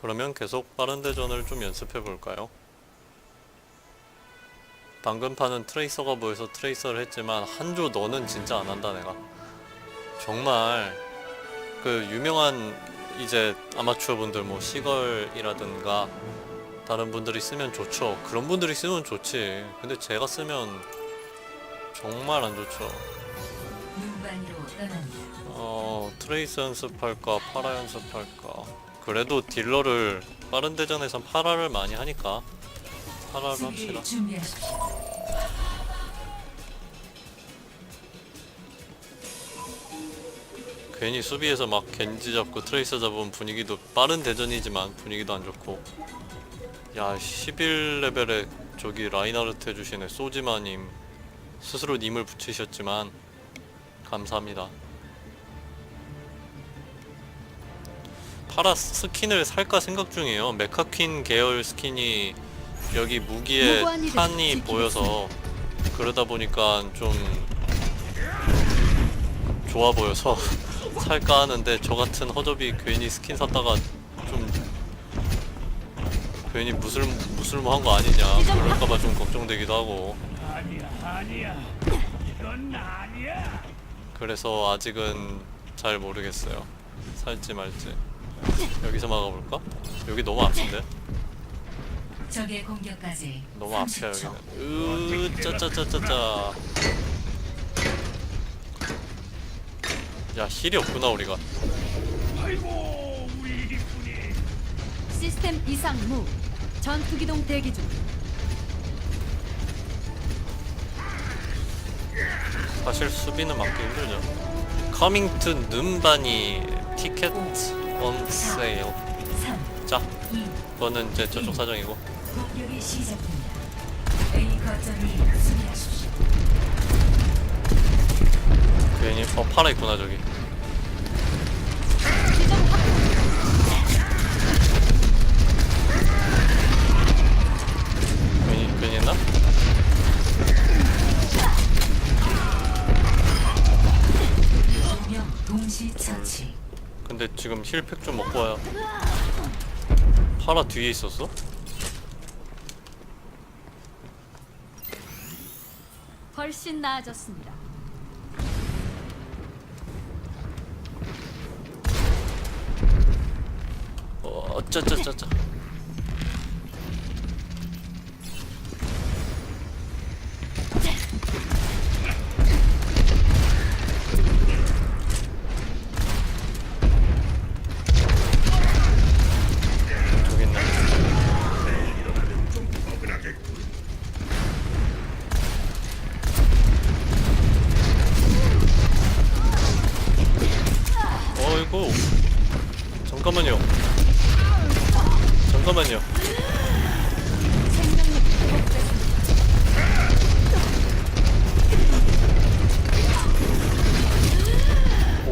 그러면 계속 빠른 대전을 좀 연습해 볼까요? 방금 판은 트레이서가 보여서 트레이서를 했지만 한조 너는 진짜 안 한다 내가. 정말 그 유명한 이제 아마추어 분들 뭐 시걸이라든가 다른 분들이 쓰면 좋죠. 그런 분들이 쓰면 좋지. 근데 제가 쓰면 정말 안 좋죠. 어 트레이스 연습할까 파라 연습할까 그래도 딜러를 빠른 대전에선 파라를 많이 하니까 파라를 합시다. 괜히 수비에서 막 겐지 잡고 트레이서 잡으면 분위기도 빠른 대전이지만 분위기도 안 좋고. 야 11레벨에 저기 라인하르트 해주시네 소지마님. 스스로 님을 붙이셨지만 감사합니다 파라 스킨을 살까 생각 중이에요. 메카퀸 계열 스킨이 여기 무기에 탄이. 보여서 그러다 보니까 좀 좋아 보여서 살까 하는데 저 같은 허접이 괜히 스킨 샀다가 좀 괜히 무술 무술모한 거 아니냐 그럴까봐 좀 걱정되기도 하고. 그래서 아직은 잘 모르겠어요. 살지 말지 여기서 막아볼까? 여기 너무 아픈데? 적의 공격까지 너무 앞이야 30초. 여기는. 으 짜짜짜짜짜. 야 힐이 없구나 우리가. 아이고 우리 일꾼이 시스템 이상 무. 전투기동 대기 중. 사실 수비는 막기 힘들죠. Coming to 눈반이 티켓 3, 자 2, 그거는 이제 저쪽 사정이고. 괜히 어 팔아 있구나 저기 괜히 괜히 했나? 동시 처치. 근데 지금 힐팩 좀 먹고 와요 파라 뒤에 있었어? 훨씬 나아졌습니다. 어 짜짜짜짜 잠깐만요. 잠깐만요.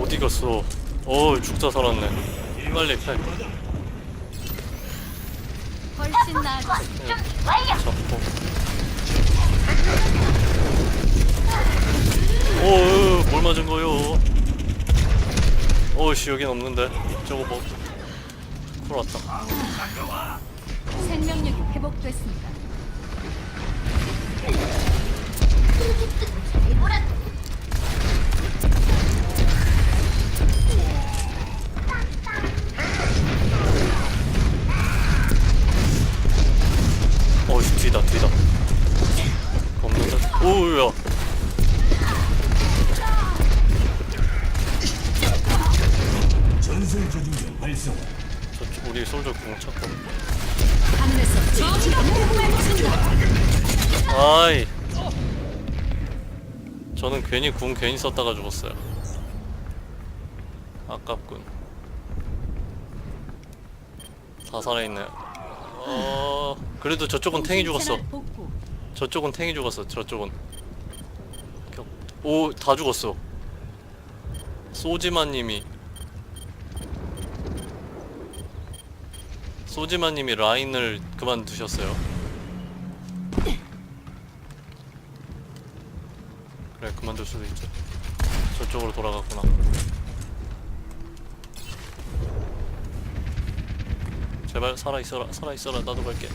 어디 갔어? 어 죽다 살았네. 빨리 팩 훨씬 나아졌습니다. 잡고. 오뭘 맞은 거요 오씨 여긴 없는데 저거 뭐쿨 왔다. 생명력이 회복됐습니다. 어씨 뒤다 뒤다. 없는데 오우야 전술조준경 활성화 저 우리 솔저 궁 찾고. 하늘에서 정의가 솟구친다. 아이. 저는 괜히 궁 괜히 썼다가 죽었어요. 아깝군. 다 살아있네요. 어 그래도 저쪽은 탱이 죽었어. 저쪽은 탱이 죽었어 저쪽은. 오 다 죽었어. 소지마님이 소지마님이 라인을 그만두셨어요. 그래 그만둘 수도 있죠. 저쪽으로 돌아갔구나. 제발 살아 있어라 살아 있어라. 나도 갈게.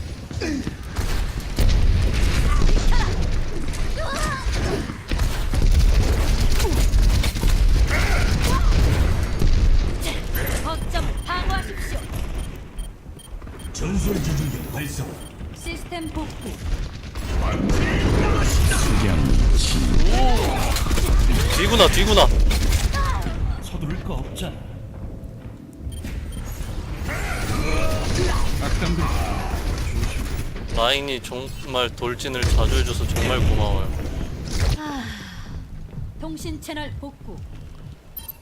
전술 지중계 활성. 시스템 복구. 뒤구나 뒤구나. 서두를 거 없잖아. 라인이 정말 돌진을 자주 해줘서 정말 고마워요. 통신 채널 복구.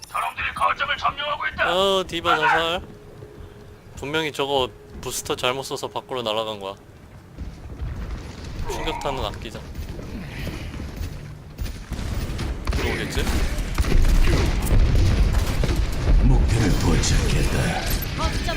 사람들이 거점을 점령하고 있다. 어 디바 자살. 분명히 저거 부스터 잘못 써서 밖으로 날아간 거야. 충격탄은 아끼자. 들어오겠지? 목표를 포착했다. 거점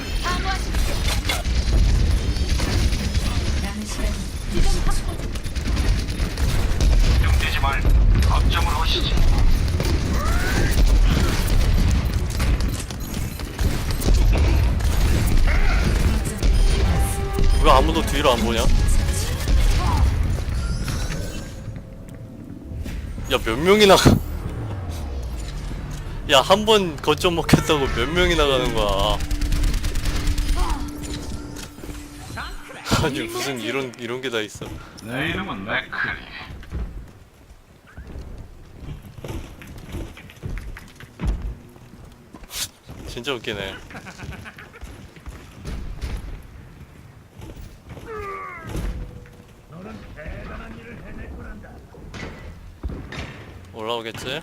보냐? 야 몇 명이 나가? 야한 번 거점 먹겠다고 몇 명이 나 가는 거야? 아니 무슨 이런 이런 게 다 있어? 내 이름은 맥크리. 진짜 웃기네. 너는 대단한 일을 해낼 거란다. 올라오겠지?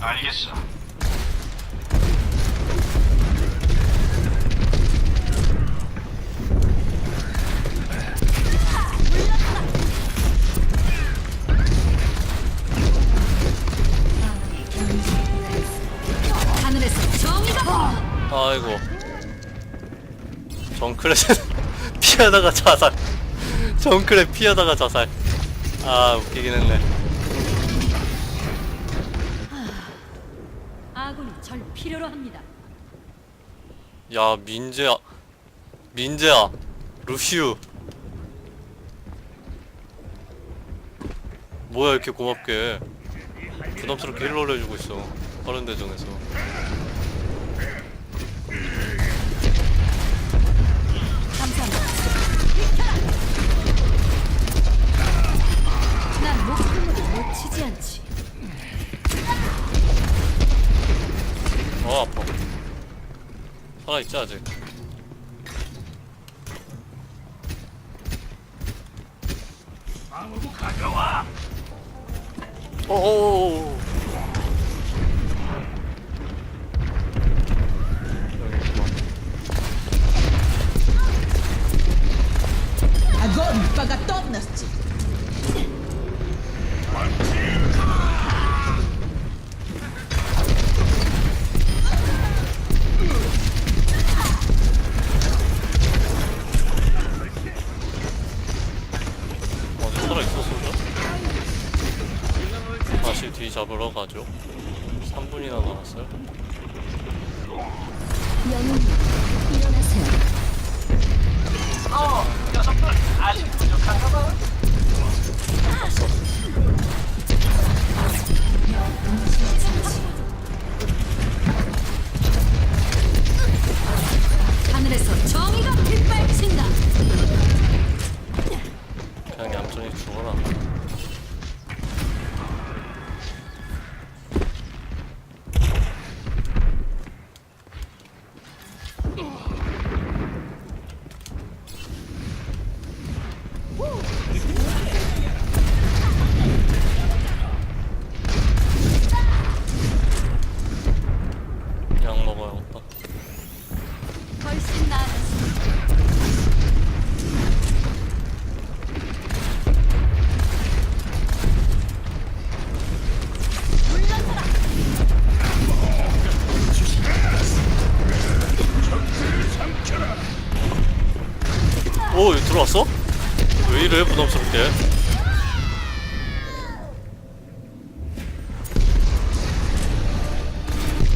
알겠어. 정크렛 피하다가 자살. 정크렛 피하다가 자살. 아 웃기긴 했네. 아군이 절 필요로 합니다. 야 민재야 민재야 루시우 뭐야 이렇게 고맙게 부담스럽게 힐러를 해주고 있어 빠른 대전에서 난 뭐 목숨을 놓치지 않지. 어 아파 살아있지 아직 어어어어 Agora paga todas. 하늘에서 정의가 빗발친다. 그냥 얌전히 죽어라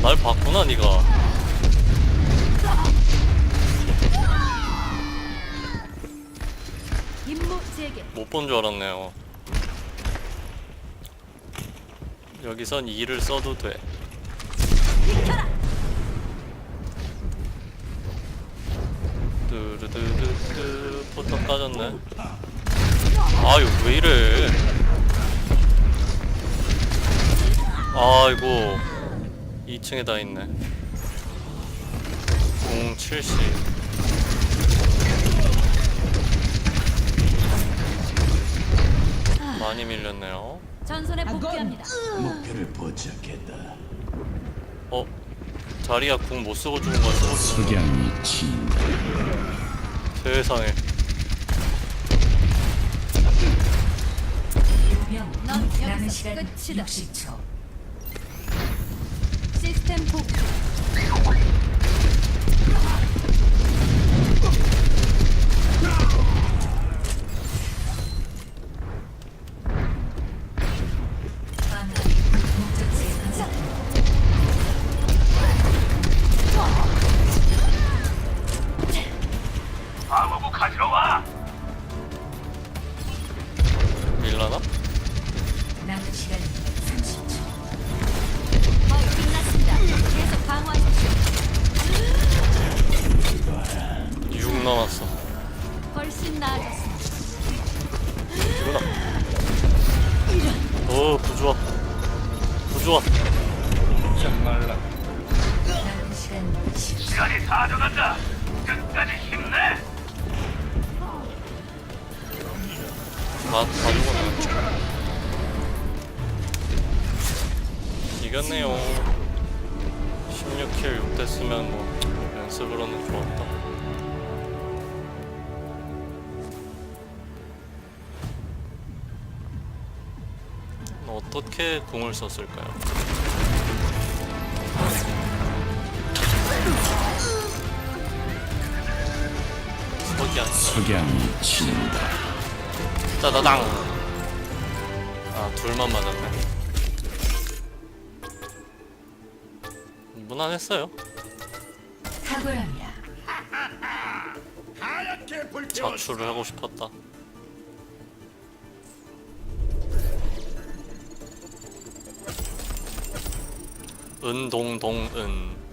날 봤구나 니가. 못 본 줄 알았네요. 여기선 2를 써도 돼. 뚜르드드드 포탑 까졌네. 아유 왜 이래? 아이고 2층에 다 있네 070 많이 밀렸네요 전선에 복귀합니다. 목표를 포착했다. 어? 자리야 궁 못 쓰고 죽은 거야 석양이 친다. 세상에 넌 여기서 남은 시간 끝이다. 60초. 시스템 복귀. 이거다 오 부좋아 부좋아 정말라. 남은 시간 10초. 시간이 다 돼간다. 끝까지 힘내. 다, 다 죽었네 이겼네요 16킬 6 됐으면 뭐 연습으로는 좋았다 어떻게 궁을 썼을까요? 석양 석양이 친다. 따다당 아 둘만 맞았네 무난했어요. 자출을 하고 싶었다 은동동은